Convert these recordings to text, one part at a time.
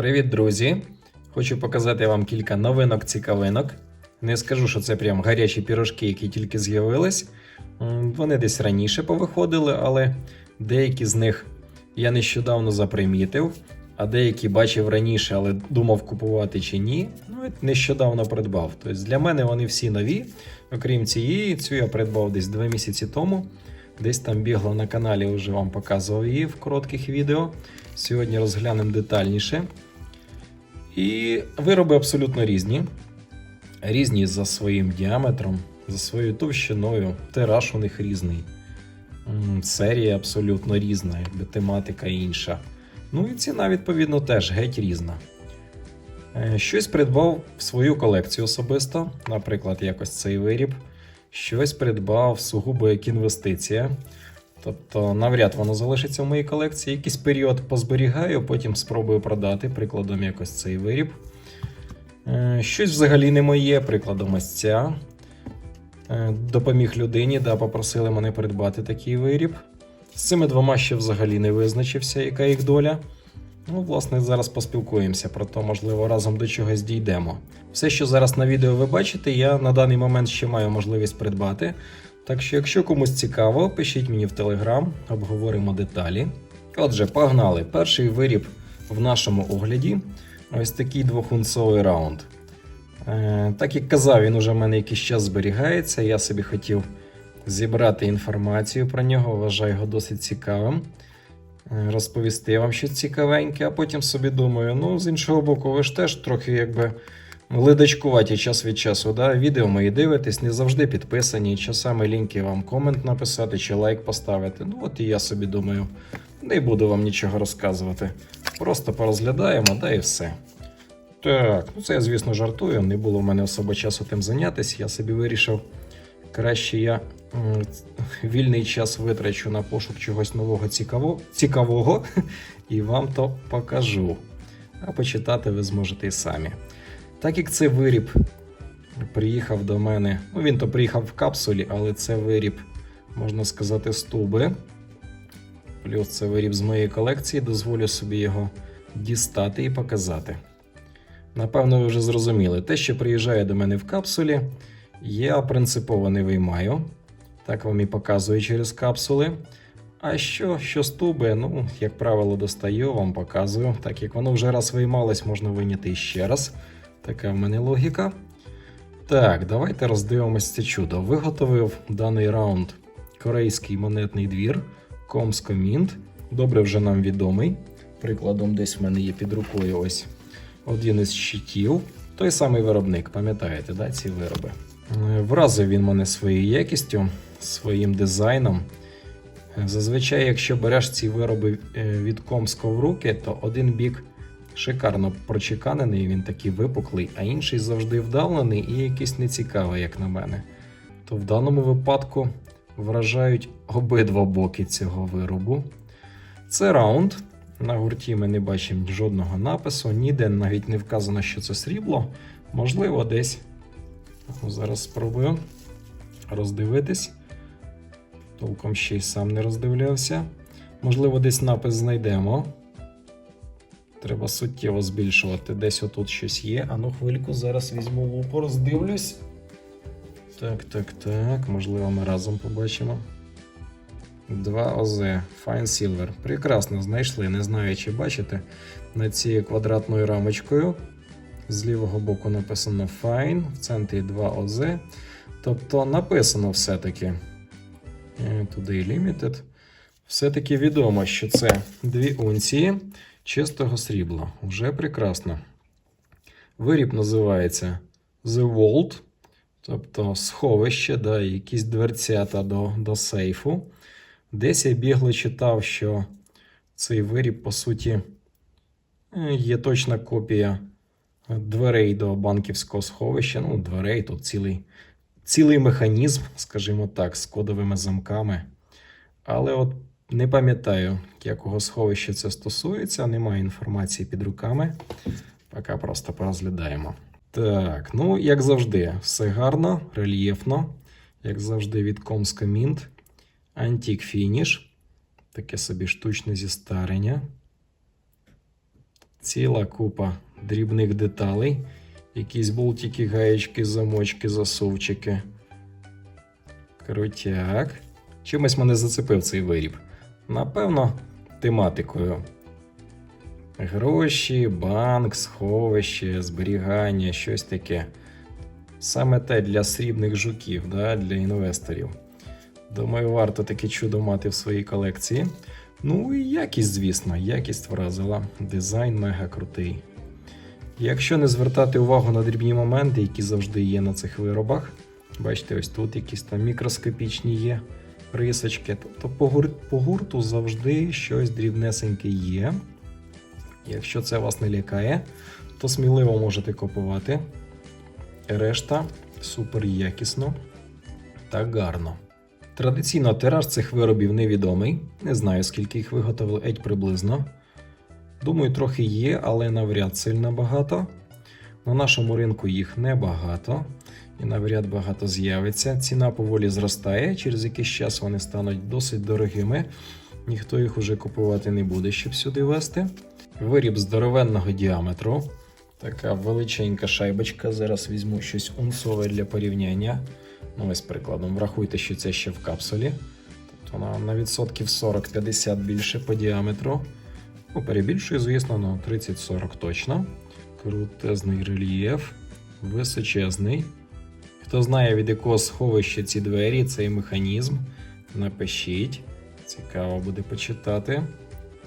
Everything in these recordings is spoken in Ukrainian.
Привіт, друзі! Хочу показати вам кілька новинок-цікавинок. Не скажу, що це прям гарячі пірожки, які тільки з'явились. Вони десь раніше повиходили, але деякі з них я нещодавно запримітив, а деякі бачив раніше, але думав купувати чи ні. Ну, нещодавно придбав. Тобто для мене вони всі нові. Окрім цієї, цю я придбав десь два місяці тому. Десь там бігла на каналі, вже вам показував її в коротких відео. Сьогодні розглянемо детальніше. І вироби абсолютно різні. Різні за своїм діаметром, за своєю товщиною. Тираж у них різний. Серія абсолютно різна, якби тематика інша. Ну і ціна, відповідно, теж геть різна. Е, Щось придбав в свою колекцію особисто, наприклад, якось цей виріб. Щось придбав сугубо як інвестиція. Тобто, навряд воно залишиться в моїй колекції. Якийсь період позберігаю, потім спробую продати, прикладом якось цей виріб. Е, Щось взагалі не моє, прикладом ось ця. Е, Допоміг людині, да, попросили мене придбати такий виріб. З цими двома ще взагалі не визначився, яка їх доля. Ну, власне, зараз поспілкуємося про то, можливо, разом до чогось дійдемо. Все, що зараз на відео ви бачите, я на даний момент ще маю можливість придбати. Так що, якщо комусь цікаво, пишіть мені в Телеграм, обговоримо деталі. Отже, погнали. Перший виріб в нашому огляді ось такий двохунцовий раунд. Е, так як казав, він уже в мене якийсь час зберігається. Я собі хотів зібрати інформацію про нього, вважаю його досить цікавим. Е, Розповісти вам щось цікавеньке, а потім собі думаю, ну, з іншого боку, ви ж теж трохи якби ледачкуваті час від часу. Да? Відео мої дивитесь, не завжди підписані. Часами лінки вам комент написати чи лайк поставити. Ну от і я собі думаю, не буду вам нічого розказувати. Просто порозглядаємо, да і все. Так, ну це я, звісно, жартую. Не було в мене особо часу тим зайнятися. Я собі вирішив, краще я вільний час витрачу на пошук чогось нового цікаво, цікавого і вам то покажу. А почитати ви зможете і самі. Так як це виріб приїхав до мене, ну він то приїхав в капсулі, але це виріб, можна сказати, з туби. Плюс це виріб з моєї колекції, дозволю собі його дістати і показати. Напевно, ви вже зрозуміли, те, що приїжджає до мене в капсулі, я принципово не виймаю. Так вам і показую через капсули. А що, що з туби, ну, як правило, достаю, вам показую. Так як воно вже раз виймалось, можна виняти ще раз. Така в мене логіка. Так, давайте роздивимось це чудо. Виготовив даний раунд корейський монетний двір Комскомінт. Добре вже нам відомий. Прикладом, десь в мене є під рукою ось один із щитів. Той самий виробник, пам'ятаєте, да, ці вироби. Е, Вразив він мене своєю якістю, своїм дизайном. Е, Зазвичай, якщо береш ці вироби е, від Комського в руки, то один бік шикарно прочеканений, він такий випуклий, а інший завжди вдавлений і якийсь нецікавий, як на мене. То в даному випадку вражають обидва боки цього виробу. Це раунд. На гурті ми не бачимо жодного напису, ніде навіть не вказано, що це срібло. Можливо, десь. Зараз спробую роздивитись. Толком ще й сам не роздивлявся. Можливо, десь напис знайдемо. Треба суттєво збільшувати. Десь отут щось є. Ану, хвильку, зараз візьму лупу, роздивлюсь. Так, так, так. Можливо, ми разом побачимо. 2 ОЗ Fine Silver. Прекрасно знайшли. Не знаю, чи бачите. Над цією квадратною рамочкою. З лівого боку написано Fine, в центрі 2 ОЗ. Тобто написано все-таки. Today Limited. Все-таки відомо, що це 2 унції чистого срібла. Вже прекрасно. Виріб називається The Vault, тобто сховище, да, якісь дверцята до, до сейфу. Десь я бігло читав, що цей виріб, по суті, є точна копія дверей до банківського сховища. Ну, дверей тут цілий, цілий механізм, скажімо так, з кодовими замками. Але от не пам'ятаю, якого сховища це стосується, немає інформації під руками. Поки просто порозглядаємо. Так, ну, як завжди, все гарно, рельєфно, як завжди, від Комська Мінт. Антік фініш. Таке собі штучне зістарення. Ціла купа дрібних деталей. Якісь болтики, гаєчки, замочки, засовчики. Крутяк. Чимось мене зацепив цей виріб. Напевно, тематикою. Гроші, банк, сховище, зберігання, щось таке. Саме те для срібних жуків, да, для інвесторів. Думаю, варто таке чудо мати в своїй колекції. Ну і якість, звісно, якість вразила. Дизайн мега крутий. Якщо не звертати увагу на дрібні моменти, які завжди є на цих виробах, бачите, ось тут якісь там мікроскопічні є рисочки. Тобто по, гур... по гурту завжди щось дрібнесеньке є. Якщо це вас не лякає, то сміливо можете купувати. Решта супер якісно та гарно. Традиційно тираж цих виробів невідомий. Не знаю, скільки їх виготовили геть приблизно. Думаю, трохи є, але навряд сильно багато. На нашому ринку їх небагато і навряд багато з'явиться. Ціна поволі зростає, через якийсь час вони стануть досить дорогими. Ніхто їх уже купувати не буде, щоб сюди вести. Виріб здоровенного діаметру. Така величенька шайбочка. Зараз візьму щось унцове для порівняння. Ну, ось прикладом, врахуйте, що це ще в капсулі. Тобто вона на відсотків 40-50 більше по діаметру. Ну, перебільшую, звісно, ну 30-40 точно. Крутезний рельєф, височезний. Хто знає, від якого сховища ці двері, цей механізм, напишіть. Цікаво буде почитати.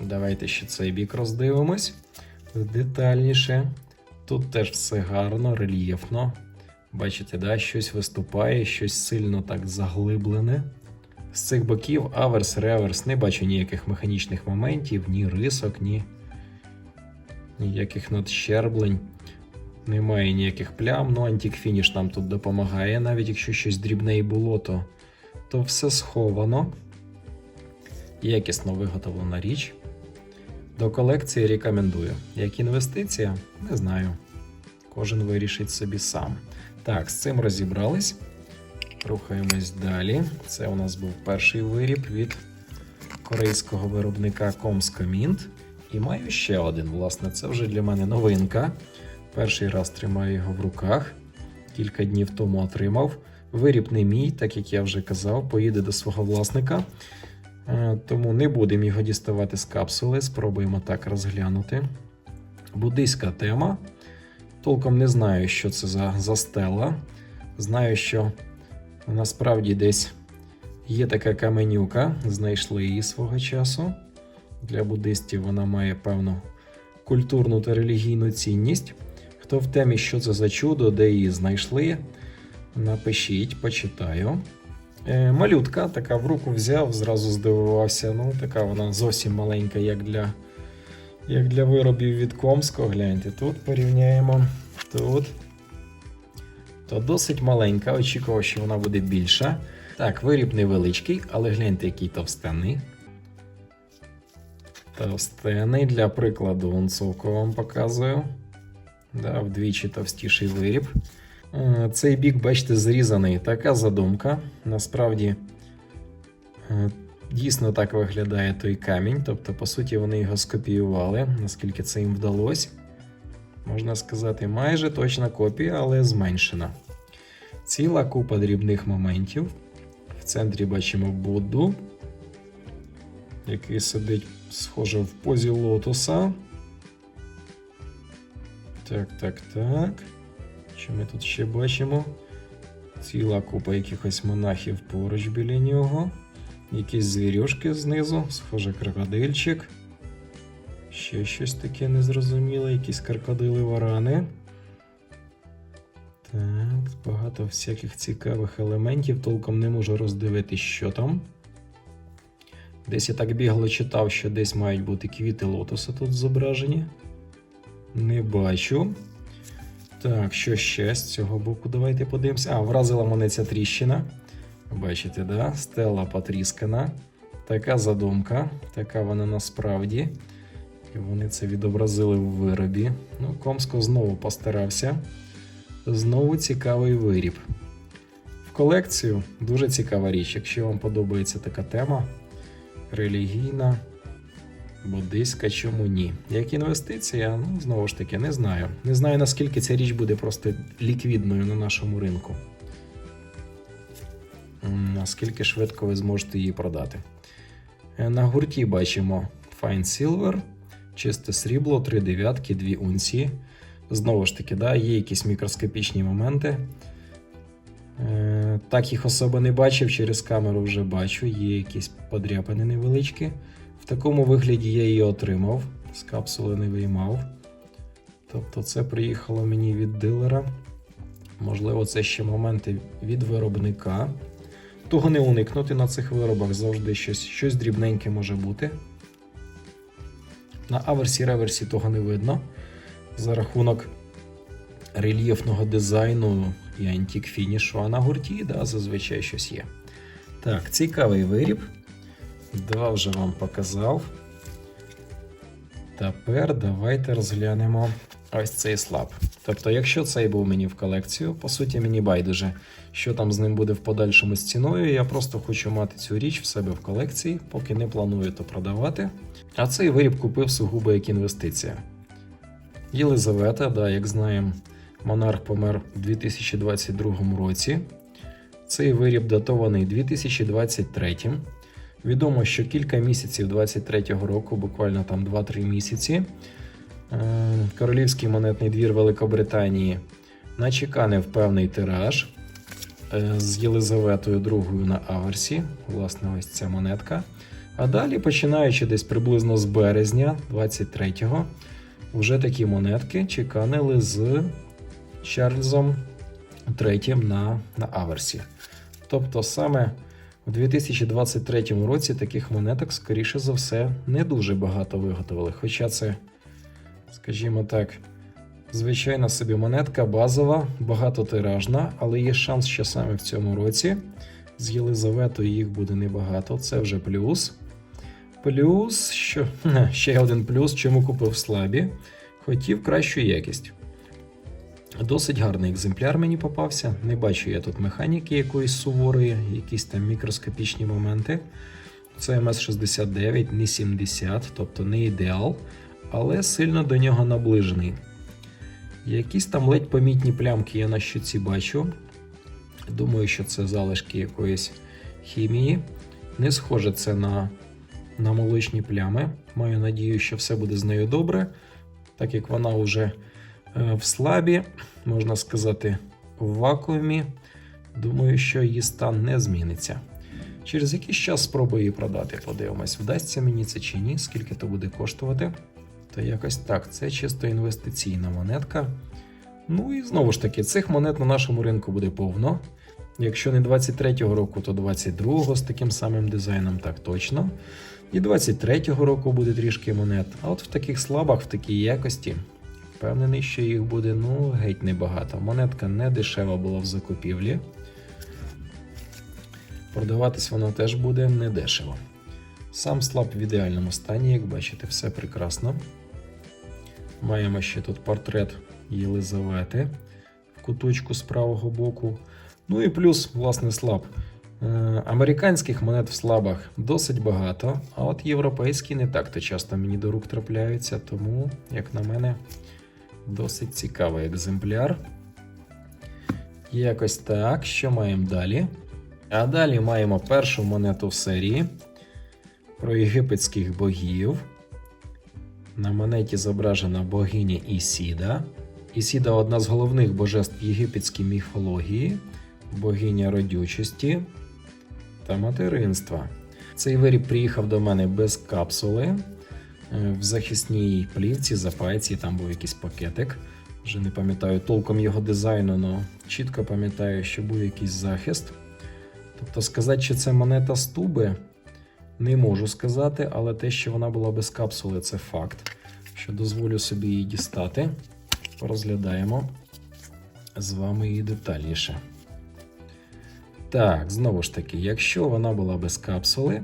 Давайте ще цей бік роздивимось детальніше. Тут теж все гарно, рельєфно. Бачите, да, щось виступає, щось сильно так заглиблене. З цих боків аверс, реверс, не бачу ніяких механічних моментів, ні рисок, ні ніяких надщерблень. Немає ніяких плям. Ну, антикфініш нам тут допомагає. Навіть якщо щось дрібне і було, то, то все сховано. Якісно виготовлена річ. До колекції рекомендую. Як інвестиція, не знаю. Кожен вирішить собі сам. Так, з цим розібрались. Рухаємось далі. Це у нас був перший виріб від корейського виробника Comscomint. І маю ще один. Власне, це вже для мене новинка. Перший раз тримаю його в руках. Кілька днів тому отримав. Виріб не мій, так як я вже казав, поїде до свого власника. Е, Тому не будемо його діставати з капсули, спробуємо так розглянути. Буддийська тема. Толком не знаю, що це за, за стела. Знаю, що насправді десь є така каменюка, знайшли її свого часу. Для буддистів вона має певну культурну та релігійну цінність. Хто в темі, що це за чудо, де її знайшли, напишіть, почитаю. Е, малютка така в руку взяв, зразу здивувався. Ну, така вона зовсім маленька, як для, як для виробів від Комського. Гляньте, тут порівняємо. Тут. То досить маленька, очікував, що вона буде більша. Так, виріб невеличкий, але гляньте, який товстений. Товстений для прикладу онцовку вам показую. Да, вдвічі товстіший виріб. Е, Цей бік, бачите, зрізаний. Така задумка. Насправді, е, дійсно так виглядає той камінь. Тобто, по суті, вони його скопіювали, наскільки це їм вдалося. Можна сказати, майже точна копія, але зменшена. Ціла купа дрібних моментів. В центрі бачимо Будду, який сидить, схоже, в позі лотоса. Так, так, так. Що ми тут ще бачимо? Ціла купа якихось монахів поруч біля нього. Якісь звірюшки знизу, схоже, крокодильчик. Ще щось таке незрозуміле, якісь крокодили варани. Так, багато всяких цікавих елементів, толком не можу роздивити, що там. Десь я так бігло читав, що десь мають бути квіти лотоса тут зображені. Не бачу. Так, що ще з цього боку? Давайте подивимося. А, вразила мене ця тріщина. Бачите, да? Стела потріскана. Така задумка, така вона насправді. І вони це відобразили в виробі. Ну, Комско знову постарався. Знову цікавий виріб. В колекцію дуже цікава річ, якщо вам подобається така тема релігійна. Бодиська чому ні? Як інвестиція, ну знову ж таки, не знаю. Не знаю, наскільки ця річ буде просто ліквідною на нашому ринку. Наскільки швидко ви зможете її продати. Е, На гурті бачимо Fine Silver, чисте срібло, 3 дев'ятки, 2 унції. Знову ж таки, да, є якісь мікроскопічні моменти. Е, Так їх особо не бачив, через камеру вже бачу, є якісь подряпини невеличкі. В такому вигляді я її отримав, з капсули не виймав. Тобто це приїхало мені від дилера. Можливо, це ще моменти від виробника. Того не уникнути на цих виробах завжди щось, щось дрібненьке може бути. На аверсі реверсі того не видно. За рахунок рельєфного дизайну і антік фінішу, а на гурті да, зазвичай щось є. Так, цікавий виріб. Два вже вам показав. Тепер давайте розглянемо ось цей слаб. Тобто, якщо цей був мені в колекцію, по суті, мені байдуже, що там з ним буде в подальшому з ціною. Я просто хочу мати цю річ в себе в колекції, поки не планую то продавати. А цей виріб купив сугубо як інвестиція. Єлизавета, да, як знаємо, монарх помер у 2022 році. Цей виріб датований 2023. Відомо, що кілька місяців 23-го року, буквально там 2-3 місяці, е, Королівський монетний двір Великобританії начеканив певний тираж е, з Єлизаветою II на аверсі. Власне, ось ця монетка. А далі, починаючи десь приблизно з березня 23-го, вже такі монетки чеканили з Чарльзом III на, на аверсі. Тобто саме у 2023 році таких монеток, скоріше за все, не дуже багато виготовили. Хоча це, скажімо так, звичайна собі монетка базова, багатотиражна, але є шанс, що саме в цьому році з Єлизаветою їх буде небагато. Це вже плюс. Плюс, що ще один плюс, чому купив слабі, хотів кращу якість. Досить гарний екземпляр мені попався. Не бачу я тут механіки якоїсь суворої, якісь там мікроскопічні моменти. Це МС69, не 70, тобто не ідеал, але сильно до нього наближений. Якісь там ледь помітні плямки я на щоці бачу. Думаю, що це залишки якоїсь хімії. Не схоже це на, на молочні плями. Маю надію, що все буде з нею добре, так як вона вже в слабі, можна сказати, в вакуумі. Думаю, що її стан не зміниться. Через якийсь час спробую її продати. Подивимось, вдасться мені це чи ні, скільки то буде коштувати. То якось так, це чисто інвестиційна монетка. Ну і знову ж таки, цих монет на нашому ринку буде повно. Якщо не 23-го року, то 22-го з таким самим дизайном, так точно. І 23-го року буде трішки монет. А от в таких слабах, в такій якості, впевнений, що їх буде ну геть небагато. Монетка не дешева була в закупівлі. Продаватись воно теж буде недешево. Сам слаб в ідеальному стані, як бачите, все прекрасно. Маємо ще тут портрет Єлизавети в куточку з правого боку. Ну і плюс, власне, слаб. Е, Американських монет в слабах досить багато, а от європейські не так то часто мені до рук трапляються, тому, як на мене, досить цікавий екземпляр. Якось так. Що маємо далі? А далі маємо першу монету в серії про єгипетських богів. На монеті зображена богиня Ісіда. Ісіда одна з головних божеств єгипетській міфології, богиня родючості та материнства. Цей виріб приїхав до мене без капсули. Е, В захисній плівці, запайці, там був якийсь пакетик. Вже не пам'ятаю толком його дизайну, але чітко пам'ятаю, що був якийсь захист. Тобто сказати, що це монета з туби, не можу сказати, але те, що вона була без капсули, це факт. Що дозволю собі її дістати. Порозглядаємо з вами її детальніше. Так, знову ж таки, якщо вона була без капсули,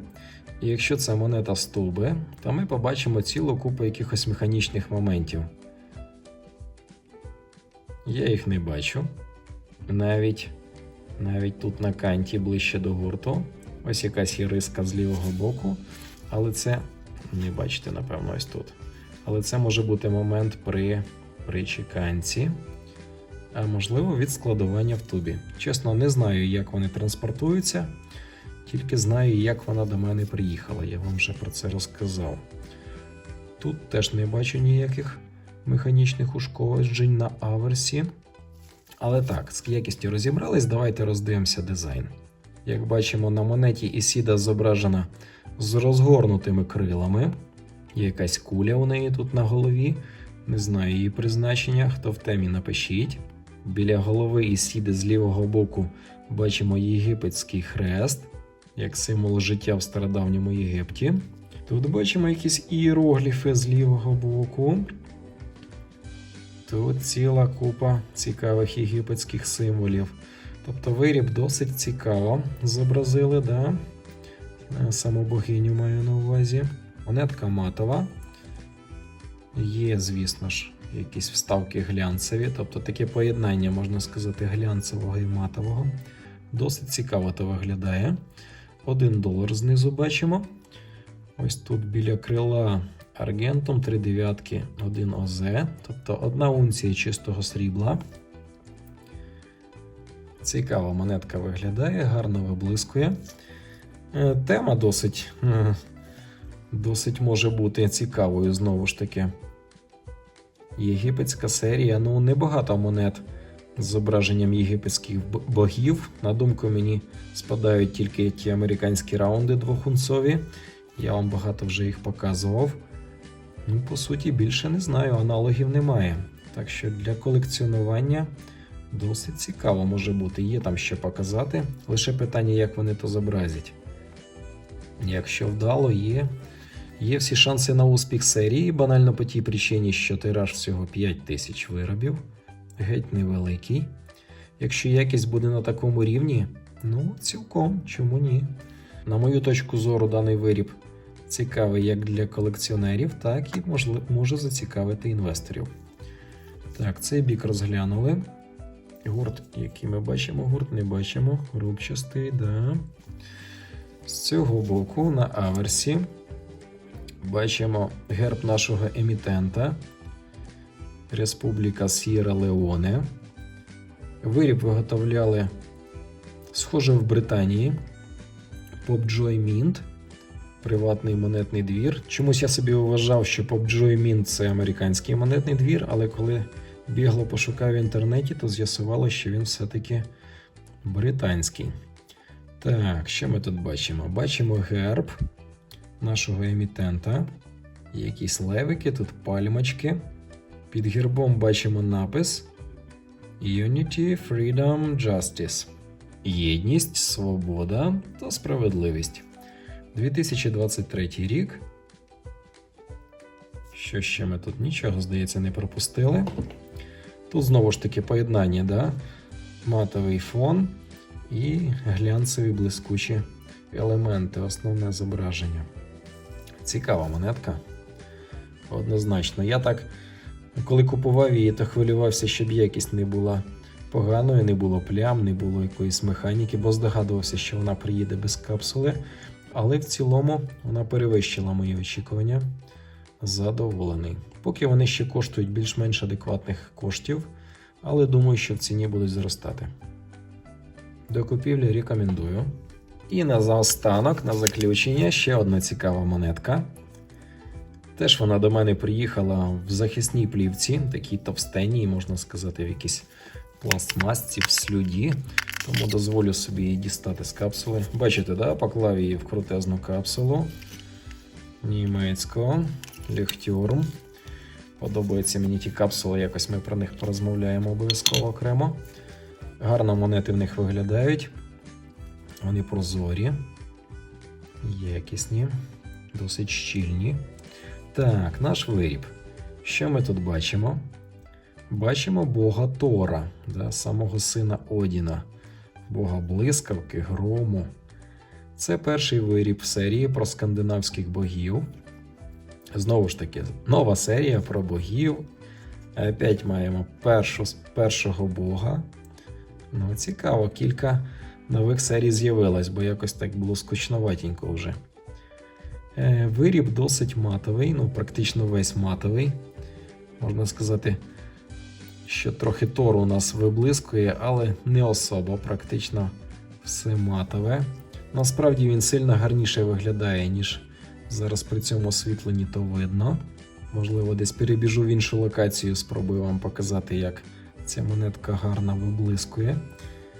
і якщо це монета з туби, то ми побачимо цілу купу якихось механічних моментів. Я їх не бачу. Навіть навіть тут на канті ближче до гурту. Ось якась є риска з лівого боку. Але це не бачите, напевно, ось тут. Але це може бути момент при, при чеканці, а можливо від складування в тубі. Чесно, не знаю, як вони транспортуються, тільки знаю, як вона до мене приїхала. Я вам вже про це розказав. Тут теж не бачу ніяких механічних ушкоджень на аверсі. Але так, з якістю розібрались, давайте роздивимося дизайн. Як бачимо, на монеті Ісіда зображена з розгорнутими крилами. Є якась куля у неї тут на голові. Не знаю її призначення. Хто в темі напишіть. Біля голови Ісіди з лівого боку бачимо єгипетський хрест, як символ життя в стародавньому Єгипті. Тут бачимо якісь іерогліфи з лівого боку. Тут ціла купа цікавих єгипетських символів. Тобто виріб досить цікаво зобразили, да? Е, Саму богиню маю на увазі. Монетка матова. Є, звісно ж, якісь вставки глянцеві, тобто таке поєднання, можна сказати, глянцевого і матового. Досить цікаво то виглядає. Один долар знизу бачимо. Ось тут біля крила аргентом 3 дев'ятки 1 ОЗ, тобто одна унція чистого срібла. Цікава монетка виглядає, гарно виблискує. Е, Тема досить, е, досить може бути цікавою знову ж таки. Єгипетська серія, ну небагато монет з зображенням єгипетських богів. На думку мені спадають тільки ті американські раунди двохунцові. Я вам багато вже їх показував. Ну, по суті, більше не знаю, аналогів немає. Так що для колекціонування досить цікаво може бути. Є там що показати. Лише питання, як вони то зобразять. Якщо вдало, є. Є всі шанси на успіх серії, банально по тій причині, що тираж всього 5 тисяч виробів, геть невеликий. Якщо якість буде на такому рівні, ну цілком, чому ні? На мою точку зору, даний виріб цікавий як для колекціонерів, так і може зацікавити інвесторів. Так, цей бік розглянули. Гурт, який ми бачимо, гурт не бачимо. Рубчастий, да. З цього боку на аверсі бачимо герб нашого емітента Республіка Сієра Леоне. Виріб виготовляли, схоже, в Британії. PopJoy Mint, приватний монетний двір. Чомусь я собі вважав, що PopJoy Mint це американський монетний двір, але коли бігло пошукав в інтернеті, то з'ясувало, що він все-таки британський. Так, що ми тут бачимо? Бачимо герб нашого емітента. Якісь левики, тут пальмочки. Під гербом бачимо напис Unity, Freedom, Justice. Єдність, свобода та справедливість. 2023 рік. Що ще ми тут нічого, здається, не пропустили. Тут знову ж таки поєднання, да? матовий фон і глянцеві блискучі елементи, основне зображення. Цікава монетка. Однозначно. Я так, коли купував її, то хвилювався, щоб якість не була поганою, не було плям, не було якоїсь механіки, бо здогадувався, що вона приїде без капсули. Але в цілому вона перевищила мої очікування. Задоволений. Поки вони ще коштують більш-менш адекватних коштів, але думаю, що в ціні будуть зростати. До купівлі рекомендую. І на заостанок, на заключення, ще одна цікава монетка. Теж вона до мене приїхала в захисній плівці, такій товстенній, можна сказати, в якійсь пластмасці, в слюді. Тому дозволю собі її дістати з капсули. Бачите, да? поклав її в крутезну капсулу німецького ліхтюрм. Подобаються мені ті капсули, якось ми про них порозмовляємо обов'язково окремо. Гарно монети в них виглядають. Вони прозорі, якісні, досить щільні. Так, наш виріб. Що ми тут бачимо? Бачимо Бога Тора, да, самого сина Одіна, Бога блискавки, грому. Це перший виріб серії про скандинавських богів. Знову ж таки, нова серія про богів. Опять маємо першу, першого бога. Ну, цікаво, кілька нових серій з'явилось, бо якось так було скучноватенько вже. Е, Виріб досить матовий, ну практично весь матовий. Можна сказати, що трохи тору у нас виблискує, але не особо, практично все матове. Насправді він сильно гарніше виглядає, ніж зараз при цьому освітленні то видно. Можливо, десь перебіжу в іншу локацію, спробую вам показати, як ця монетка гарно виблискує.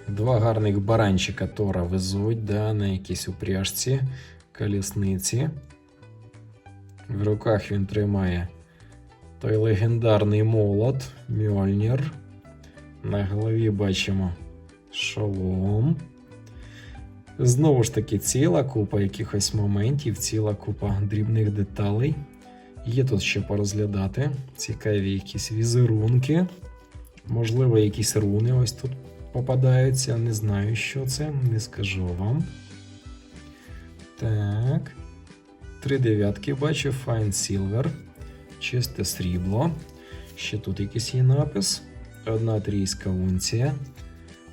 Два гарних баранчика Тора везуть да, на якійсь упряжці, колісниці. В руках він тримає той легендарний молот Мьольнір. На голові бачимо шолом. Знову ж таки, ціла купа якихось моментів, ціла купа дрібних деталей. Є тут що порозглядати. Цікаві якісь візерунки. Можливо, якісь руни ось тут попадаються. Не знаю, що це, не скажу вам. Так. Три дев'ятки бачу, Fine Silver. Чисте срібло. Ще тут якийсь є напис. Одна трійська унція.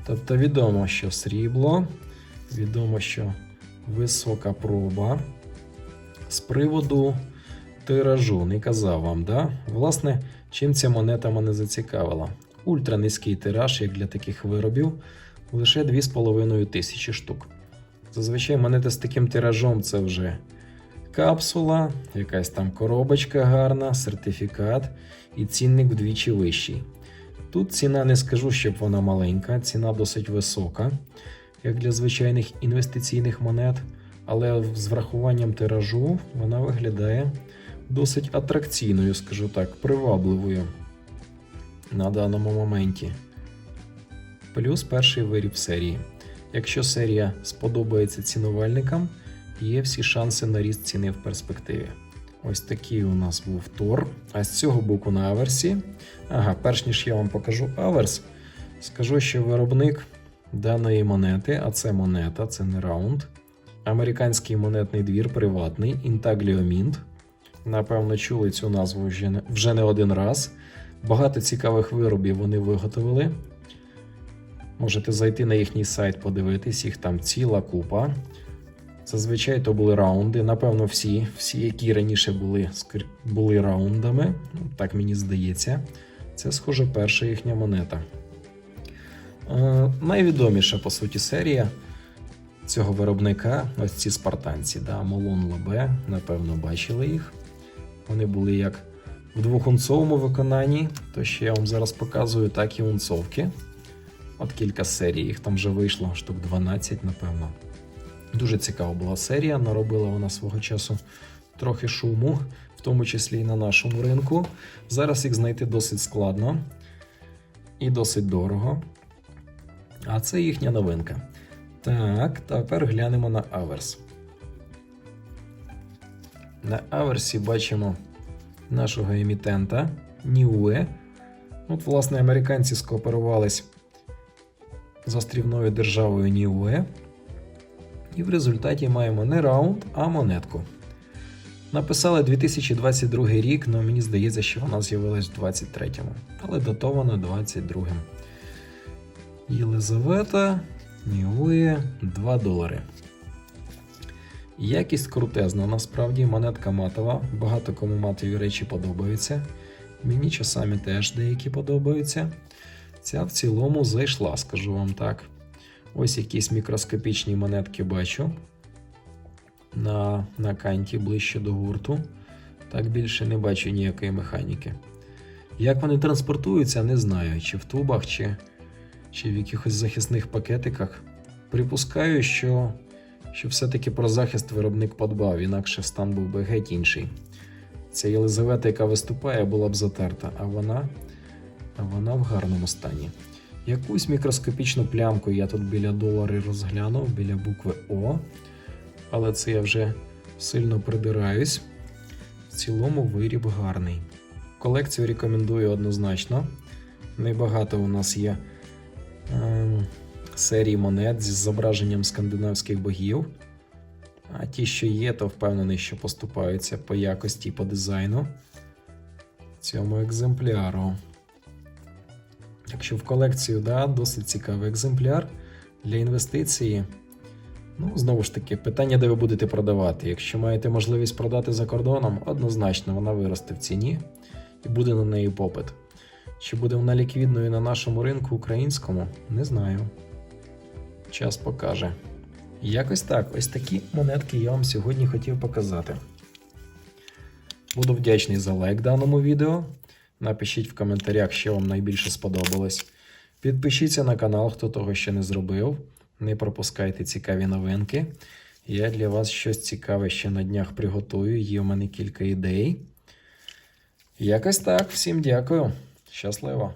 Тобто відомо, що срібло. Відомо, що висока проба. З приводу тиражу, не казав вам, да? Власне, чим ця монета мене зацікавила? Ультранизький тираж, як для таких виробів, лише 2,5 тисячі штук. Зазвичай монети з таким тиражом це вже капсула, якась там коробочка гарна, сертифікат і цінник вдвічі вищий. Тут ціна не скажу, щоб вона маленька, ціна досить висока, як для звичайних інвестиційних монет, але з врахуванням тиражу вона виглядає досить атракційною, скажу так, привабливою на даному моменті. Плюс перший виріб серії. Якщо серія сподобається цінувальникам, є всі шанси на ріст ціни в перспективі. Ось такий у нас був Тор. А з цього боку на аверсі. Ага, перш ніж я вам покажу аверс, скажу, що виробник даної монети, а це монета, це не раунд. Американський монетний двір приватний, Intaglio Mint. Напевно, чули цю назву вже не, один раз. Багато цікавих виробів вони виготовили. Можете зайти на їхній сайт, подивитись, їх там ціла купа. Зазвичай то були раунди. Напевно, всі, всі, які раніше були, були раундами, ну, так мені здається. Це, схоже, перша їхня монета. Е, найвідоміша, по суті, серія цього виробника ось ці спартанці. Да, Молон Лабе, напевно, бачили їх. Вони були як в двохунцовому виконанні, то що я вам зараз показую, так і унцовки. От кілька серій, їх там вже вийшло, штук 12, напевно. Дуже цікава була серія, наробила вона свого часу трохи шуму, в тому числі і на нашому ринку. Зараз їх знайти досить складно і досить дорого. А це їхня новинка. Так, тепер глянемо на аверс. На аверсі бачимо нашого емітента Niue. От, власне, американці скооперувались з острівною державою Niue. І в результаті маємо не раунд, а монетку. Написали 2022 рік, але мені здається, що вона з'явилась в 23-му, але датована 22-м. Єлизавета, Нівує 2 долари. Якість крутезна, насправді монетка матова. Багато кому матові речі подобаються. Мені часами теж деякі подобаються. Ця в цілому зайшла, скажу вам так. Ось якісь мікроскопічні монетки бачу на, на канті ближче до гурту. Так більше не бачу ніякої механіки. Як вони транспортуються, не знаю, чи в тубах, чи, чи в якихось захисних пакетиках. Припускаю, що, що все-таки про захист виробник подбав, інакше стан був би геть інший. Ця Єлизавета, яка виступає, була б затерта, а вона, вона в гарному стані. Якусь мікроскопічну плямку я тут біля долари розглянув, біля букви О. Але це я вже сильно придираюсь. В цілому виріб гарний. Колекцію рекомендую однозначно. Небагато у нас є ем, серій монет зі зображенням скандинавських богів. А ті, що є, то впевнений, що поступаються по якості і по дизайну цьому екземпляру. Якщо в колекцію, да, досить цікавий екземпляр для інвестиції. Ну, знову ж таки, питання, де ви будете продавати. Якщо маєте можливість продати за кордоном, однозначно вона виросте в ціні і буде на неї попит. Чи буде вона ліквідною на нашому ринку українському, не знаю. Час покаже. Якось так, ось такі монетки я вам сьогодні хотів показати. Буду вдячний за лайк даному відео. Напишіть в коментарях, що вам найбільше сподобалось. Підпишіться на канал, хто того ще не зробив. Не пропускайте цікаві новинки. Я для вас щось цікаве ще на днях приготую. Є в мене кілька ідей. Якось так. Всім дякую. Щасливо!